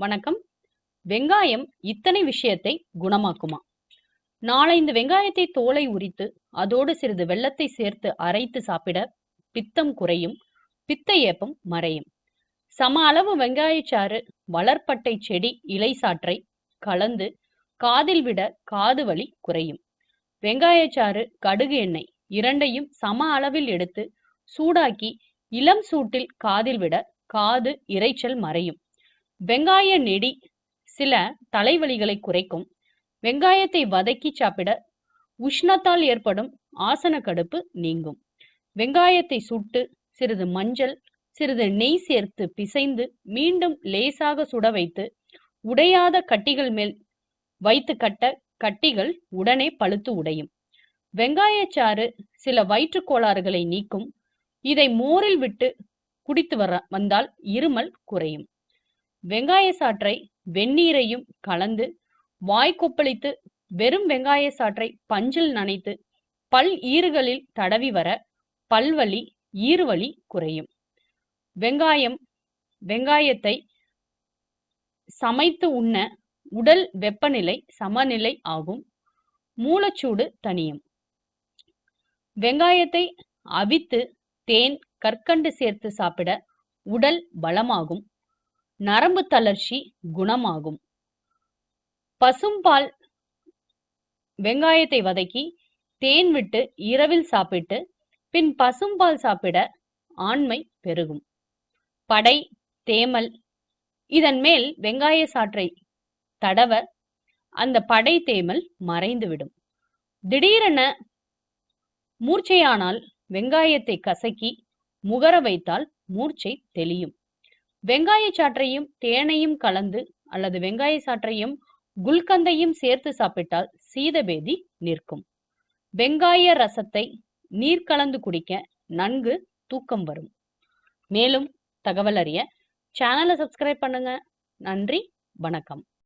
வணக்கம். வெங்காயம் இத்தனை விஷயத்தை குணமாக்குமா? நாலைந்து வெங்காயத்தை தோலை உரித்து அதோடு சிறிது வெள்ளத்தை சேர்த்து அரைத்து சாப்பிட பித்தம் குறையும் பித்த ஏப்பம் மறையும். சம அளவு வெங்காயச்சாறு வளர்ப்பட்டை செடி இலை சாற்றை கலந்து காதில் விட காது வலி குறையும். வெங்காயச்சாறு கடுகு எண்ணெய் இரண்டையும் சம அளவில் எடுத்து சூடாக்கி இளம் சூட்டில் காதில் விட காது இரைச்சல் மறையும். வெங்காய நெடி சில தலைவலிகளை குறைக்கும். வெங்காயத்தை வதக்கி சாப்பிட உஷ்ணத்தால் ஏற்படும் ஆசன கடுப்பு நீங்கும். வெங்காயத்தை சுட்டு சிறிது மஞ்சள் சிறிது நெய் சேர்த்து பிசைந்து மீண்டும் லேசாக சுட வைத்து உடையாத கட்டிகள் மேல் வைத்து கட்ட கட்டிகள் உடனே பழுத்து உடையும். வெங்காயச்சாறு சில வயிற்றுக் கோளாறுகளை நீக்கும். இதை மோரில் விட்டு குடித்து வர வந்தால் இருமல் குறையும். வெங்காய சாற்றை வெந்நீரையும் கலந்து வாய் கொப்பளித்து வெறும் வெங்காய சாற்றை பஞ்சில் நனைத்து பல் ஈறுகளில் தடவி வர பல்வலி ஈறுவலி குறையும். வெங்காயம் வெங்காயத்தை சமைத்து உண்ண உடல் வெப்பநிலை சமநிலை ஆகும். மூலச்சூடு தனியும் வெங்காயத்தை அவித்து தேன் கற்கண்டு சேர்த்து சாப்பிட உடல் பலமாகும். நரம்பு தளர்ச்சி குணமாகும். பசும்பால் வெங்காயத்தை வதக்கி தேன் விட்டு இரவில் சாப்பிட்டு பின் பசும்பால் சாப்பிட ஆண்மை பெருகும். படை தேமல் இதன் மேல் வெங்காய சாற்றை தடவ அந்த படை தேமல் மறைந்துவிடும். திடீரென மூர்ச்சையானால் வெங்காயத்தை கசக்கி முகர வைத்தால் மூர்ச்சை தெளியும். வெங்காய சாற்றையும் தேனையும் கலந்து அல்லது வெங்காய சாற்றையும் குல்கந்தையும் சேர்த்து சாப்பிட்டால் சீதபேதி நிற்கும். வெங்காய ரசத்தை நீர் கலந்து குடிக்க நன்கு தூக்கம் வரும். மேலும் தகவல் அறிய சேனலை சப்ஸ்கிரைப் பண்ணுங்க. நன்றி வணக்கம்.